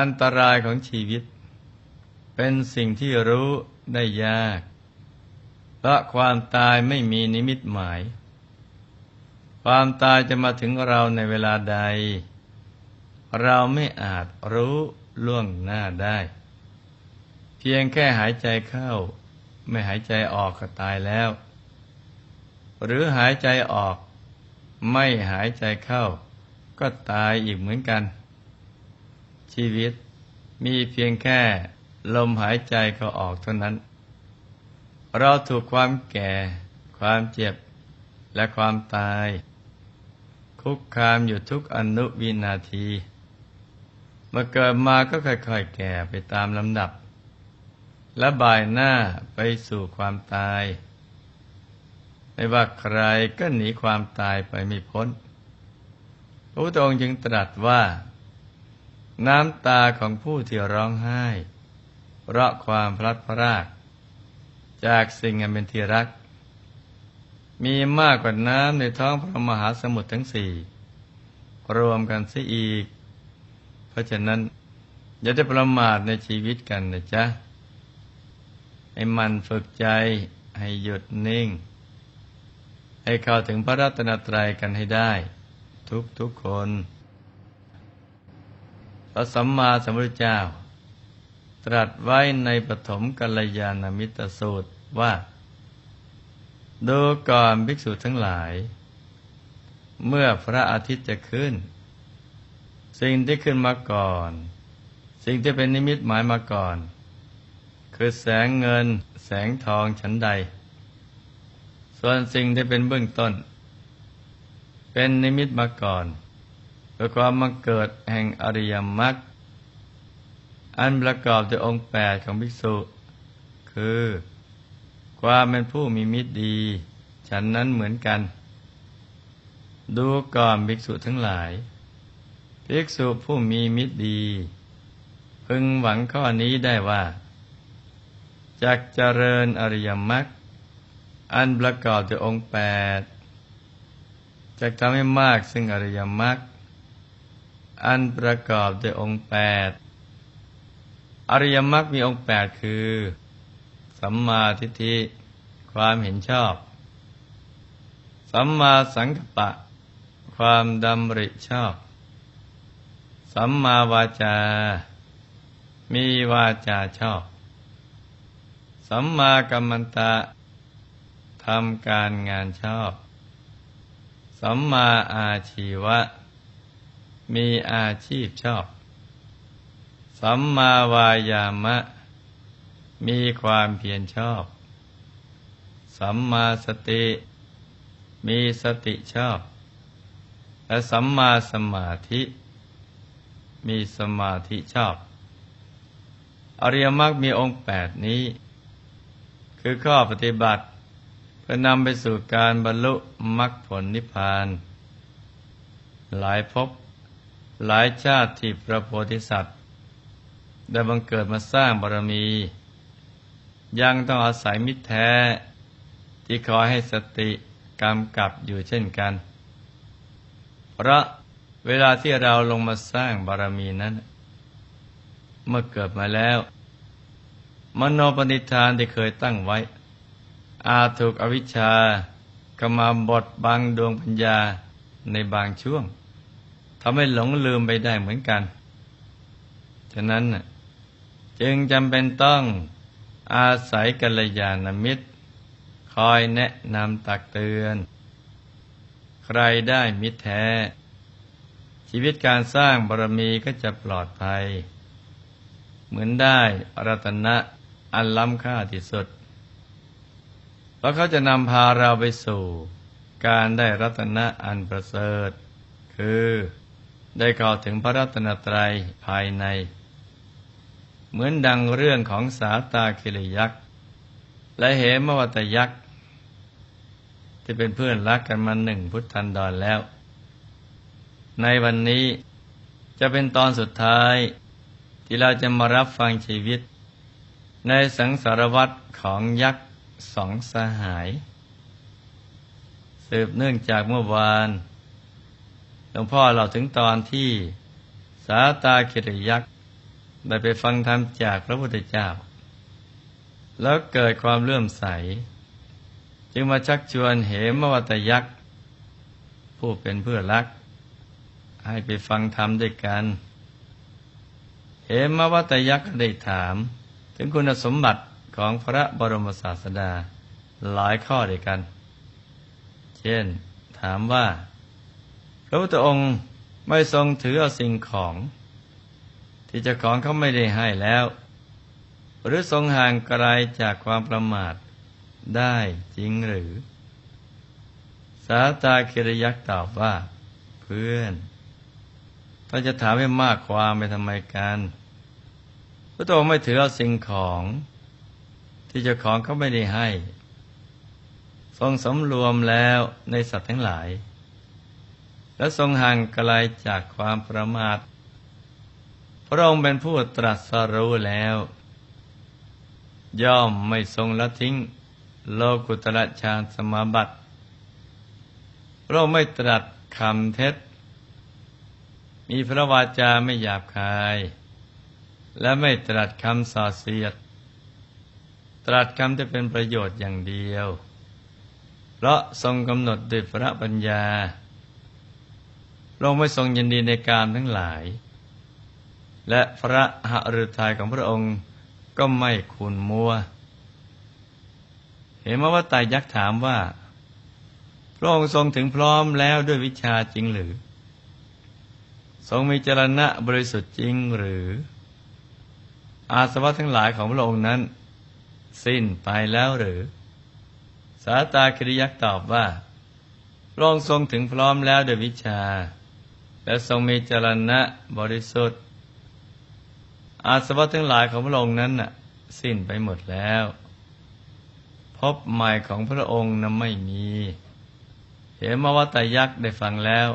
อันตรายของชีวิต เป็นสิ่งที่รู้ได้ยากเพราะความตายไม่มีนิมิตหมาย ความตายจะมาถึงเราในเวลาใด เราไม่อาจรู้ล่วงหน้าได้ เพียงแค่หายใจเข้า ไม่หายใจออกก็ตายแล้ว หรือหายใจออก ไม่หายใจเข้า ก็ตายอีกเหมือนกัน ชีวิตมีเพียงแค่ลมหายใจเขาออกเท่านั้น เราถูกความแก่ ความเจ็บ และความตาย คุกคามอยู่ทุกอนุวินาที เมื่อเกิดมาก็ค่อยๆแก่ไปตามลำดับ และบ่ายหน้าไปสู่ความตาย ไม่ว่าใครก็หนีความตายไปไม่พ้นพระพุทธองค์จึงตรัสว่า น้ำตาของผู้ที่ร้องไห้ เพราะความพลัดพราก จากสิ่งอันเป็นที่รัก มีมากกว่าน้ำในท้องพระมหาสมุทรทั้งสี่รวมกันซิอีก เพราะฉะนั้นอย่าได้ประมาทในชีวิตกันนะจ๊ะ ให้มันฝึกใจให้หยุดนิ่ง ให้เข้าถึงพระรัตนตรัยกันให้ได้ ทุกทุกคน พระสัมมาสัมพุทธเจ้า ตรัสไว้ในปฐมกัลยาณมิตรสูตรว่าดูก่อนภิกษุทั้งหลาย เมื่อพระอาทิตย์จะขึ้น สิ่งที่ขึ้นมาก่อน สิ่งที่เป็นนิมิตหมายมาก่อน คือแสงเงินแสงทองฉันใด ส่วนสิ่งที่เป็นเบื้องต้น เป็นนิมิตมาก่อน เพื่อความมาเกิดแห่งอริยมรรคอันประกอบด้วยองค์แปดของภิกษุ คือ ความเป็นผู้มีมิตรดี ฉันนั้นเหมือนกัน ดูก่อนภิกษุทั้งหลาย ภิกษุผู้มีมิตรดี พึงหวังข้อนี้ได้ว่าจากเจริญอริยมรรคอันประกอบด้วยองค์แปดจะทำให้มากซึ่งอริยมรรค อันประกอบด้วยองค์แปดอริยมรรคมีองค์แปดคือ สัมมาทิฏฐิความเห็นชอบ สัมมาสังกัปปะ ความดำริชอบ สัมมาวาจา มีวาจาชอบ สัมมากัมมันตะทำการงานชอบ สัมมาอาชีวะ มีอาชีพชอบ สัมมาวายามะ มีความเพียรชอบ สัมมาสติ มีสติชอบ และสัมมาสมาธิ มีสมาธิชอบ อริยมรรคมีองค์แปดนี้ คือข้อปฏิบัติเพื่อนำไปสู่การบรรลุมรรคผลนิพพาน หลายภพ หลายชาติที่พระโพธิสัตว์ ได้บังเกิดมาสร้างบารมี ยังต้องอาศัยมิตรแท้ ที่คอยให้สติกำกับอยู่เช่นกัน เพราะเวลาที่เราลงมาสร้างบารมีนั้น เมื่อเกิดมาแล้ว มโนปณิธานที่เคยตั้งไว้ อาจถูกอวิชชากมาบดบังดวงปัญญาในบางช่วง ทำให้หลงลืมไปได้เหมือนกัน ฉะนั้นจึงจำเป็นต้องอาศัยกัลยาณมิตร คอยแนะนำตักเตือน ใครได้มิตรแท้ ชีวิตการสร้างบารมีก็จะปลอดภัย เหมือนได้รัตนะอันล้ำค่าที่สุดเพราะเขาจะนำพาเราไปสู่ การได้รัตนะอันประเสริฐ คือ ได้กล่าวถึงพระรัตนตรัยภายใน เหมือนดังเรื่องของสาตาคิริยักษ์และเหมวัตยักษ์ที่เป็นเพื่อนรักกันมาหนึ่งพุทธันดรแล้ว ในวันนี้จะเป็นตอนสุดท้าย ที่เราจะมารับฟังชีวิต ในสังสารวัตรของยักษ์สองสหาย สืบเนื่องจากเมื่อวาน หลวงพ่อเราถึงตอนที่สาตาคิริยักษ์ได้ไปฟังธรรมจากพระพุทธเจ้า แล้วเกิดความเลื่อมใส จึงมาชักชวนเหมวัตยักษ์ผู้เป็นเพื่อรัก ให้ไปฟังธรรมด้วยกันเหมวัตยักษ์ได้ถาม ถึงคุณสมบัติของพระบรมศาสดาหลายข้อด้วยกัน เช่น ถามว่า พระพุทธองค์ไม่ทรงถือเอาสิ่งของ ที่เจ้าของเขาไม่ได้ให้แล้ว หรือทรงห่างไกลจากความประมาทได้จริงหรือ สาตาคิริยักษ์ตอบว่า เพื่อนถ้าจะถามให้มากความไปทำไมกันพระองค์ไม่ถือเอาสิ่งของ ที่เจ้าของเขาไม่ได้ให้ ทรงสำรวมแล้วในสัตว์ทั้งหลาย และทรงห่างไกลจากความประมาท พระองค์เป็นผู้ตรัสรู้แล้ว ย่อมไม่ทรงละทิ้ง โลกุตระฌานสมาบัติ พระองค์ไม่ตรัสคำเท็จ มีพระวาจาไม่หยาบคาย และไม่ตรัสคำส่อเสียด ตรัสคำที่เป็นประโยชน์อย่างเดียว เพราะทรงกำหนดด้วยพระปัญญา พระองค์ไม่ทรงยินดีในการทั้งหลาย และพระหฤทัยของพระองค์ก็ไม่ขุนมัว เห็นมาว่าตายยักษ์ถามว่า พระองค์ทรงถึงพร้อมแล้วด้วยวิชาจริงหรือ ทรงมีจรณะบริสุทธิ์จริงหรือ อาสวะทั้งหลายของพระองค์นั้น สิ้นไปแล้วหรือ สาตาคริยักษ์ตอบว่าพระองค์ทรงถึงพร้อมแล้วด้วยวิชา และทรงมีจรณะบริสุทธิ์ อาสวะทั้งหลายของพระองค์นั้นน่ะ สิ้นไปหมดแล้ว พบใหม่ของพระองค์นั้นไม่มี เห็นมาวัตยักษ์ได้ฟังแล้ว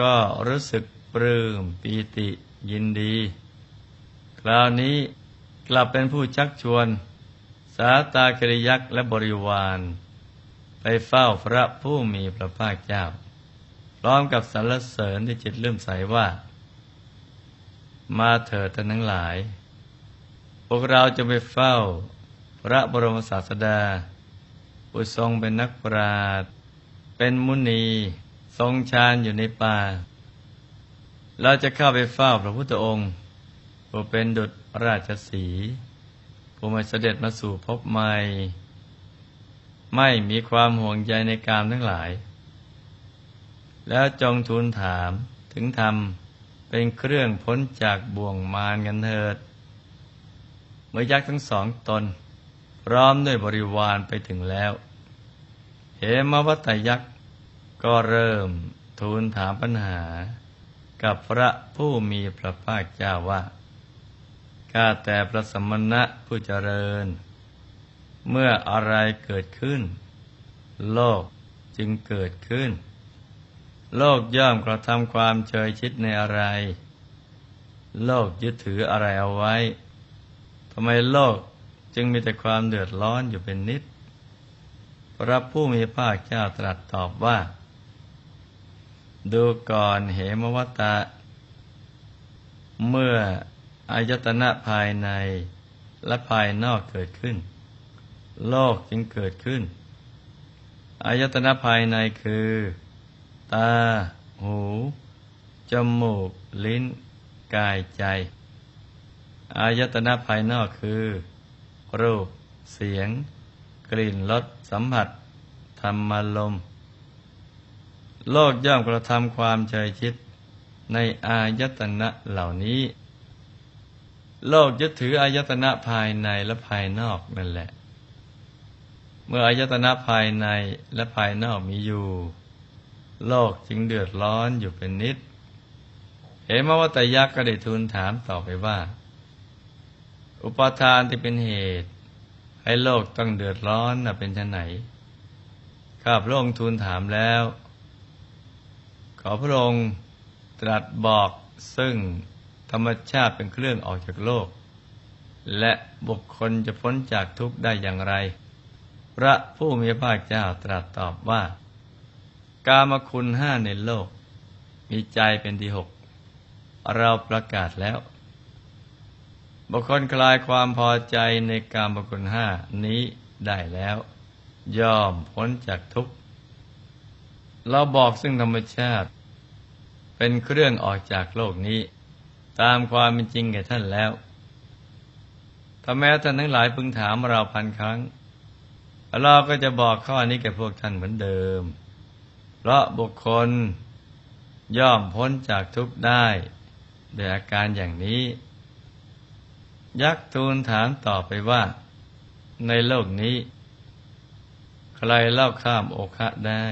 ก็รู้สึกปลื้มปีติยินดี คราวนี้กลับเป็นผู้ชักชวน สาตาคริยักษ์และบริวาร ไปเฝ้าพระผู้มีพระภาคเจ้า ร้อมกับสรรเสริญที่จิตเลื่อมใสว่า มาเถิดท่านทั้งหลาย พวกเราจะไปเฝ้า พระบรมศาสดาผู้ทรงเป็นนักปราชญ์เป็นมุนีทรงฌานอยู่ในป่า เราจะเข้าไปเฝ้าพระพุทธองค์ผู้เป็นดุจราชสีผู้มาเสด็จมาสู่พบใหม่ ไม่มีความห่วงใยในการทั้งหลาย แล้วจงทูลถามถึงธรรมเป็นเครื่องพ้นจากบ่วงมารกันเถิด เมื่อยักษ์ทั้งสองตน พร้อมด้วยบริวารไปถึงแล้ว เหมวัตยักษ์ก็เริ่มทูลถามปัญหา กับพระผู้มีพระภาคเจ้าว่า ข้าแต่พระสมณะผู้เจริญ เมื่ออะไรเกิดขึ้น โลกจึงเกิดขึ้น โลกย่อมกระทำความเฉยชิดในอะไร โลกยึดถืออะไรเอาไว้ทำไมโลกจึงมีแต่ความเดือดร้อนอยู่เป็นนิด พระผู้มีภาคเจ้าตรัสตอบว่า ดูก่อนเหมวัตะ เมื่ออายตนะภายในและภายนอกเกิดขึ้น โลกจึงเกิดขึ้น อายตนะภายในคือ ตา หู จมูก ลิ้น กายใจ อายตนะภายนอกคือ รูป เสียง กลิ่น รส สัมผัส ธรรมลม โลกย่อมกระทำความใจชิด ในอายตนะเหล่านี้ โลกยึดถืออายตนะภายในและภายนอกนั่นแหละ เมื่ออายตนะภายในและภายนอกมีอยู่ โลกจึงเดือดร้อนอยู่เป็นนิด เหมวัตยักษ์ก็ได้ทูลถามต่อไปว่า อุปทานที่เป็นเหตุ ให้โลกต้องเดือดร้อนน่ะเป็นชนไหน ข้าพระองค์ทูลถามแล้ว ขอพระองค์ตรัสบอกซึ่งธรรมชาติเป็นเครื่องออกจากโลก และบุคคลจะพ้นจากทุกข์ได้อย่างไร พระผู้มีพระเจ้าตรัสตอบว่า กามคุณห้าในโลก มีใจเป็นที่หก เราประกาศแล้วบุคคลคลายความพอใจในการบุคคลห้านี้ได้แล้ว ยอมพ้นจากทุกข์ เราบอกซึ่งธรรมชาติ เป็นเครื่องออกจากโลกนี้ ตามความเป็นจริงแก่ท่านแล้วถ้าแม้ท่านทั้งหลายพึงถามเราพันครั้ง เราก็จะบอกข้อนี้แก่พวกท่านเหมือนเดิม เพราะบุคคลย่อมพ้นจากทุกข์ได้โดยอาการอย่างนี้ ยักษ์ทูลถามต่อไปว่า ในโลกนี้ ใครเล่าข้ามโอคะได้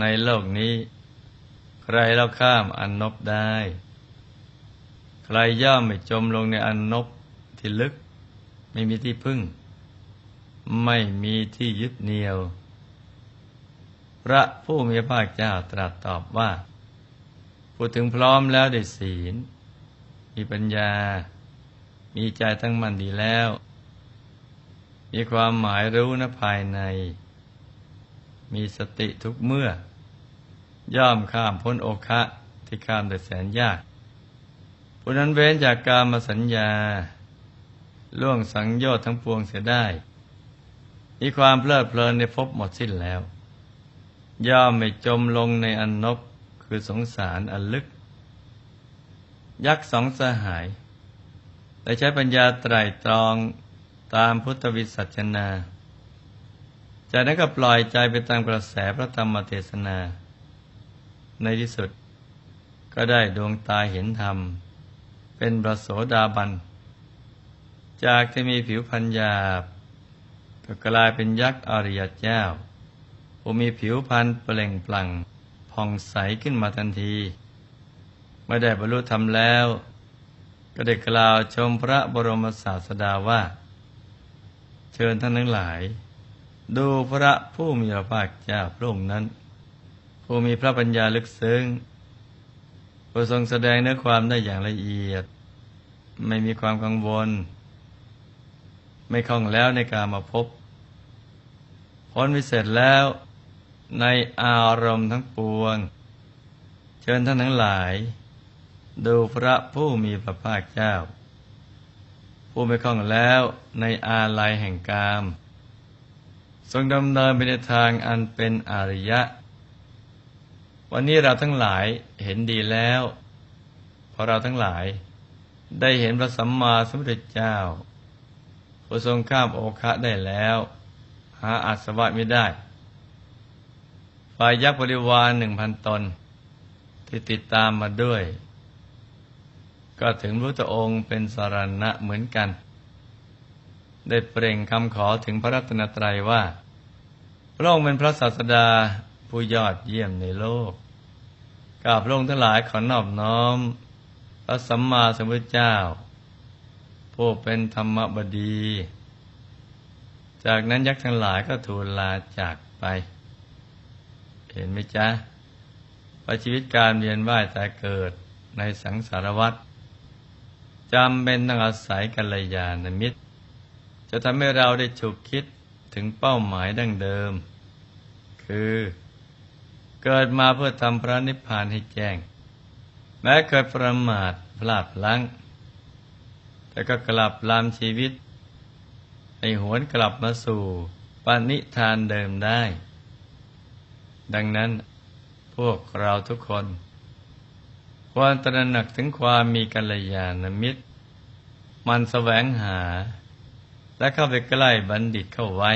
ในโลกนี้ ใครเล่าข้ามอันนบได้ ใครย่อมไม่จมลงในอันนบที่ลึก ไม่มีที่พึ่ง ไม่มีที่ยึดเหนี่ยว พระผู้มีพระเจ้าตรัสตอบว่าพูดถึงพร้อมแล้วได้ศีล มีปัญญา มีใจตั้งมั่นดีแล้ว มีความหมายรู้นะภายใน มีสติทุกเมื่อ ย่อมข้ามพ้นโอคะที่ข้ามโดยแสนยากผู้นั้นเว้นจากการมาสัญญา ล่วงสังโยชน์ทั้งปวงเสียได้ มีความเพลิดเพลินในภพหมดสิ้นแล้ว ย่อมไม่จมลงในอันนบคือสงสารอันลึก ยักษ์สองสหายได้ใช้ปัญญาไตรตรองตามพุทธวิสัชนาจากนั้นก็ปล่อยใจไปตามกระแสพระธรรมเทศนา ในที่สุดก็ได้ดวงตาเห็นธรรม เป็นประโสดาบัน จากที่มีผิวพันยาบก็กลายเป็นยักษ์อริยเจ้า ผู้มีผิวพันเปล่งปลั่งผ่องใสขึ้นมาทันทีเมื่อได้บรรลุธรรมแล้ว ก็ได้กล่าวชมพระบรมศาสดาว่า เชิญท่านทั้งหลาย ดูพระผู้มีพระภาคเจ้าพระองค์นั้น ผู้มีพระปัญญาลึกซึ้งผู้ทรงแสดงเนื้อความได้อย่างละเอียด ไม่มีความกังวล ไม่คล่องแล้วในการมาพบพ้นวิเศษแล้ว ในอารมณ์ทั้งปวง เชิญท่านทั้งหลาย ดูพระผู้มีพระภาคเจ้า ผู้ไม่คล่องแล้วในอาลัยแห่งกาม ทรงดำเนินไปในทางอันเป็นอริยะ วันนี้เราทั้งหลายเห็นดีแล้วเพราะเราทั้งหลายได้เห็นพระสัมมาสัมพุทธเจ้าผู้ทรงข้ามโอคะได้แล้ว หาอาสวะไม่ได้ ฝ่ายยักษ์บริวารหนึ่งพันตน ที่ติดตามมาด้วย ก็ถึงพระองค์เป็นสารณะเหมือนกัน ได้เปล่งคำขอถึงพระรัตนตรัยว่า พระองค์เป็นพระศาสดาผู้ยอดเยี่ยมในโลกกราบพระองค์ทั้งหลายขอนอบน้อม พระสัมมาสัมพุทธเจ้า ผู้เป็นธรรมบดี จากนั้นยักษ์ทั้งหลายก็ทูลลาจากไป เห็นไหมจ๊ะว่าชีวิตการเวียนว่ายแต่เกิดในสังสารวัฏจำเป็นต้องอาศัยกัลยาณมิตร จะทำให้เราได้ฉุกคิดถึงเป้าหมายดั้งเดิม คือเกิดมาเพื่อทำพระนิพพานให้แจ้ง แม้เคยประมาทพลาดพลั้ง แต่ก็กลับลามชีวิต ให้หวนกลับมาสู่ปณิธานเดิมได้ ดังนั้นพวกเราทุกคน ควรตระหนักถึงความมีกัลยาณมิตร มันแสวงหา และเข้าไปใกล้บัณฑิตเข้าไว้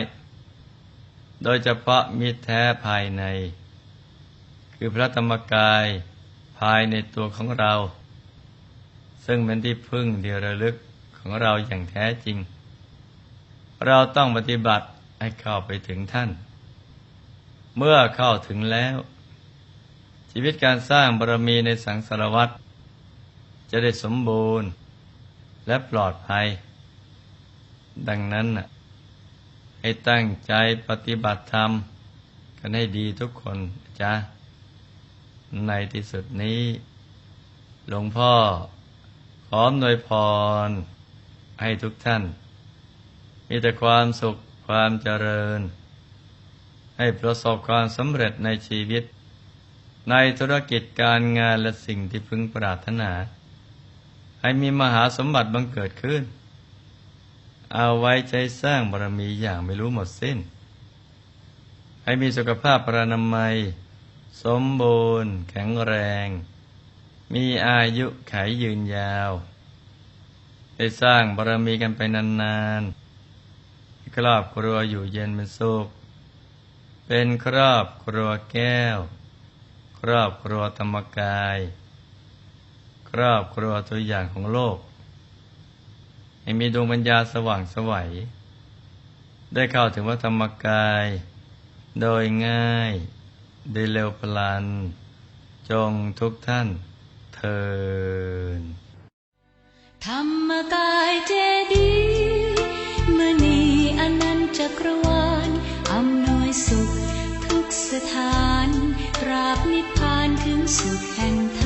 โดยเฉพาะมิตรแท้ภายใน คือพระธรรมกายภายในตัวของเรา ซึ่งเป็นที่พึ่งเดียวระลึกของเราอย่างแท้จริง เราต้องปฏิบัติให้เข้าไปถึงท่าน เมื่อเข้าถึงแล้ว ชีวิตการสร้างบารมีในสังสารวัตรจะได้สมบูรณ์และปลอดภัย ดังนั้นให้ตั้งใจปฏิบัติธรรม กันให้ดีทุกคนจ้าในที่สุดนี้ หลวงพ่อขอมโดยพรให้ทุกท่าน มีแต่ความสุขความเจริญ ให้ประสบความสำเร็จในชีวิต ในธุรกิจการงานและสิ่งที่พึงปรารถนา ให้มีมหาสมบัติบังเกิดขึ้น เอาไว้ใจสร้างบารมีอย่างไม่รู้หมดสิ้น ให้มีสุขภาพพระนามัย สมบูรณ์ แข็งแรง มีอายุขายยืนยาว ได้สร้างบารมีกันไปนานๆให้ครอบครัวอยู่เย็นเป็นสุข เป็นครอบครัวแก้ว ครอบครัวธรรมกาย ครอบครัวตัวอย่างของโลกให้มีดวงปัญญาสว่างสวัย ได้เข้าถึงวัธรรมกาย โดยง่ายโดยเร็วพลัน จงทุกท่านเทินธรรมกายเจดีมณีอนันตจักรวาลอำนวยสุข สถานราบนิพพานถึงสุขแห่งธรรม